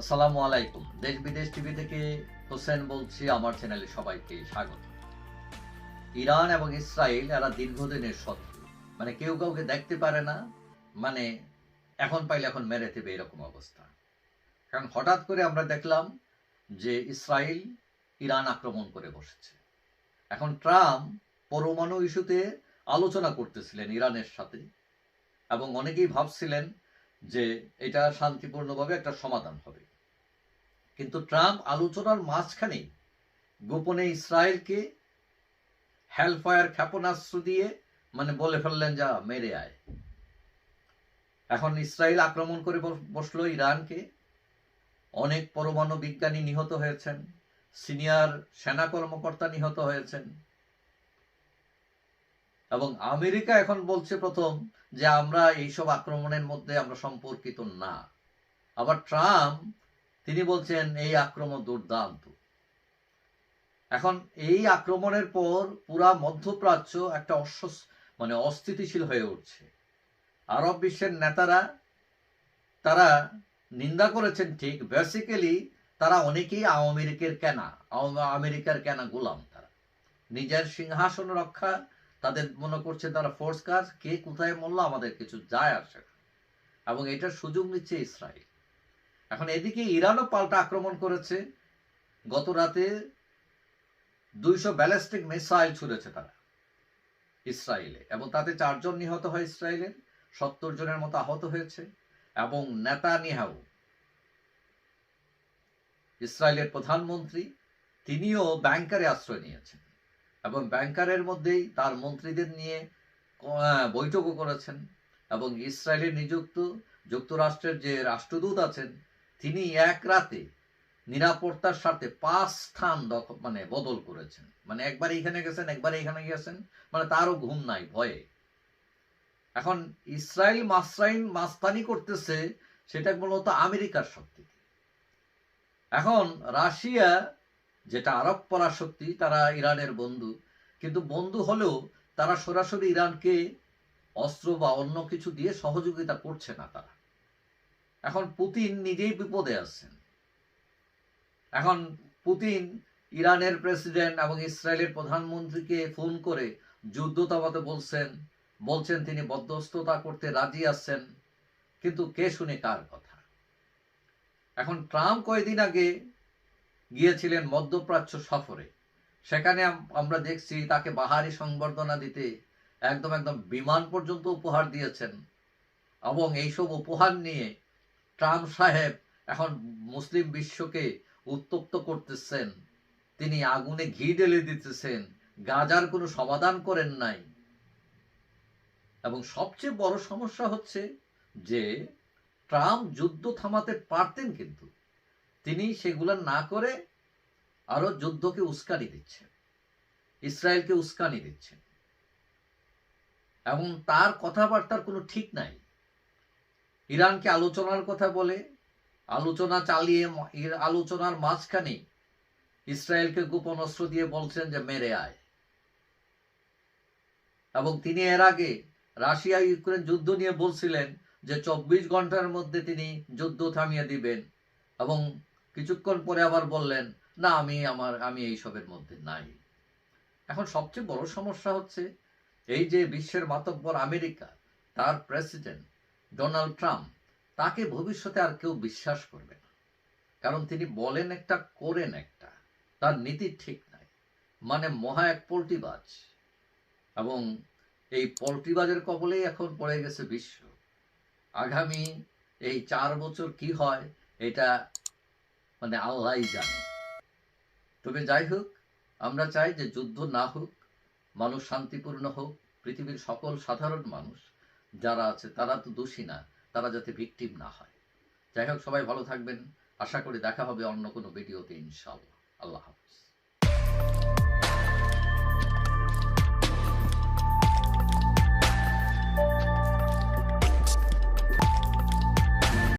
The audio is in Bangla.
আসসালামু আলাইকুম। দেশ বিদেশ টিভি থেকে হোসেন বলছি, আমার চ্যানেলে সবাইকে স্বাগত। ইরান এবং ইসরায়েল, এরা দীর্ঘদিনের শত্রু। মানে কেউ কাউকে দেখতে পারে না মানে এখন পাইলে এখন মেরে দেবে এরকম অবস্থা। কারণ হঠাৎ করে আমরা দেখলাম যে ইসরায়েল ইরান আক্রমণ করে বসেছে। এখন ট্রাম্প পরমাণু ইস্যুতে আলোচনা করতেছিলেন ইরানের সাথে এবং অনেকেই ভাবছিলেন যে এটা শান্তিপূর্ণভাবে একটা সমাধান হবে। কিন্তু ট্রাম্প আলোচনার মাঝখানে গোপনে ইসরায়েলকে হেলফায়ার ক্ষেপণাস্ত্র দিয়ে মানে বলে ফেললেন, যা, মেরে আয়। এখন ইসরায়েল আক্রমণ করে বস- বসল ইরানকে। অনেক পরমাণু বিজ্ঞানী নিহত হয়েছেন। সিনিয়র সেনা কর্মকর্তা নিহত হয়েছেন। এবং আমেরিকা এখন বলছে প্রথম যে আমরা এইসব আক্রমণের মধ্যে আমরা সম্পর্কিত না। আবার ট্রাম্প, তিনি বলছেন এই আক্রমণ দুর্দান্ত। এখন এই আক্রমণের পর পুরা মধ্যপ্রাচ্য একটা অস্বস মানে অস্থিতিশীল হয়ে উঠছে। আরব বিশ্বের নেতারা, তারা নিন্দা করেছেন ঠিক বেসিক্যালি তারা অনেকেই আওয়ামী লীগের কেনা আমেরিকার কেনা গোলাম তারা। নিজের সিংহাসন রক্ষা তাদের মনে করছে তারা ফোর্স কাজ, কে কোথায় মরলো, আমাদের কিছু যায় আসে। এবং এটার সুযোগ নিচ্ছে ইসরায়েল। এখন এদিকে ইরানও পাল্টা আক্রমণ করেছে। গত রাতে দুইশো ব্যালিস্টিক মিসাইল ছুড়েছে তারা ইসরায়েলে। এবং তাতে চারজন নিহত হয় ইসরায়েলের, সত্তর জনের মতো আহত হয়েছে। এবং নেতা নিহাউ ইসরায়েলের প্রধানমন্ত্রী, তিনিও ব্যাংকারে আশ্রয় নিয়েছেন। এবং ব্যাংকারের মধ্যেই তার মন্ত্রীদের নিয়ে বৈঠকও করেছেন এবং ইসরায়েলে নিযুক্ত যুক্তরাষ্ট্রের যে রাষ্ট্রদূত আছেন, তিনি এক রাতে নিরাপত্তার সাথে পাঁচ স্থান মানে বদল করেছেন। মানে একবার এখানে গেছেন, একবার এখানে গেছেন মানে তারও ঘুম নাই, ভয়ে। এখন ইসরায়েল মাসরাইন মাস্তানি করতেছে, সেটা মূলত আমেরিকার শক্তি এখন রাশিয়া যেটা আরব পরাশক্তি, তারা ইরানের বন্ধু। কিন্তু বন্ধু হলেও তারা সরাসরি ইরানকে অস্ত্র বা অন্য কিছু দিয়ে সহযোগিতা করছে না তারা। এখন পুতিন নিজেই বিপদে আছেন। এখন পুতিন ইরানের প্রেসিডেন্ট এবং ইসরায়েলের প্রধানমন্ত্রীকে ফোন করে যুদ্ধ থামাতে বলছেন বলছেন তিনি বদ্ধস্ততা করতে রাজি আছেন, কিন্তু কে শুনে কার কথা? এখন ট্রাম্প কয়েকদিন আগে গিয়েছিলেন মধ্যপ্রাচ্য সফরে। সেখানে আমরা দেখছি তাকে বাহারি সংবর্ধনা দিতে একদম একদম বিমান পর্যন্ত উপহার দিয়েছেন। এবং এইসব উপহার নিয়ে ট্রাম্প সাহেব এখন মুসলিম বিশ্বকে উত্তপ্ত করতেছেন। তিনি আগুনে ঘি ঢেলে দিতেছেন। গাজার কোনো সমাধান করেন নাই। এবং সবচেয়ে বড় সমস্যা হচ্ছে যে, ট্রাম্প যুদ্ধ থামাতে পারতেন কিন্তু। তিনি সেগুলো না করে আরও যুদ্ধকে উস্কানি দিচ্ছেন। ইসরায়েলকে উস্কানি দিচ্ছেন। এবং তার কথাবার্তার কোনো ঠিক নাই। ইরানকে আলোচনার কথা বলে, আলোচনা চালিয়ে আলোচনার মাঝখানে ইসরায়েলকে গোপন অস্ত্র দিয়ে বলছেন যে, মেরে আয়। এবং তিনি এর আগে রাশিয়া ইউক্রেন যুদ্ধ নিয়ে বলছিলেন যে, চব্বিশ ঘণ্টার মধ্যে তিনি যুদ্ধ থামিয়ে দিবেন এবং কিছুক্ষণ পরে আবার বললেন, না, আমি আমার, আমি এইসবের মধ্যে নাই। এখন সবচেয়ে বড় সমস্যা হচ্ছে এই যে বিশ্বের মাতব্বর আমেরিকা, তার প্রেসিডেন্ট ডোনাল্ড ট্রাম্প, তাকে ভবিষ্যতে আর কেউ বিশ্বাস করবে না। কারণ তিনি বলেন একটা, করেন একটা, তার নীতি ঠিক নাই। মানে মহা এক পোল্টিবাজ এবং এই পোল্ট্রিবাজের কবলেই এখন পড়ে গেছে বিশ্ব। আগামী এই চার বছর কি হয়, এটা মানে আল্লাহ জানে। তবে যাই হোক আমরা চাই যে যুদ্ধ না হোক, মানুষ শান্তিপূর্ণ হোক, পৃথিবীর সকল সাধারণ মানুষ যারা আছে তারা তো দোষী না, তারা যাতে ভিকটিম না হয়। যাই হোক সবাই ভালো থাকবেন। আশা করি দেখা হবে অন্য কোনো ভিডিওতে ইনশাল্লাহ আল্লাহ হাফিজ।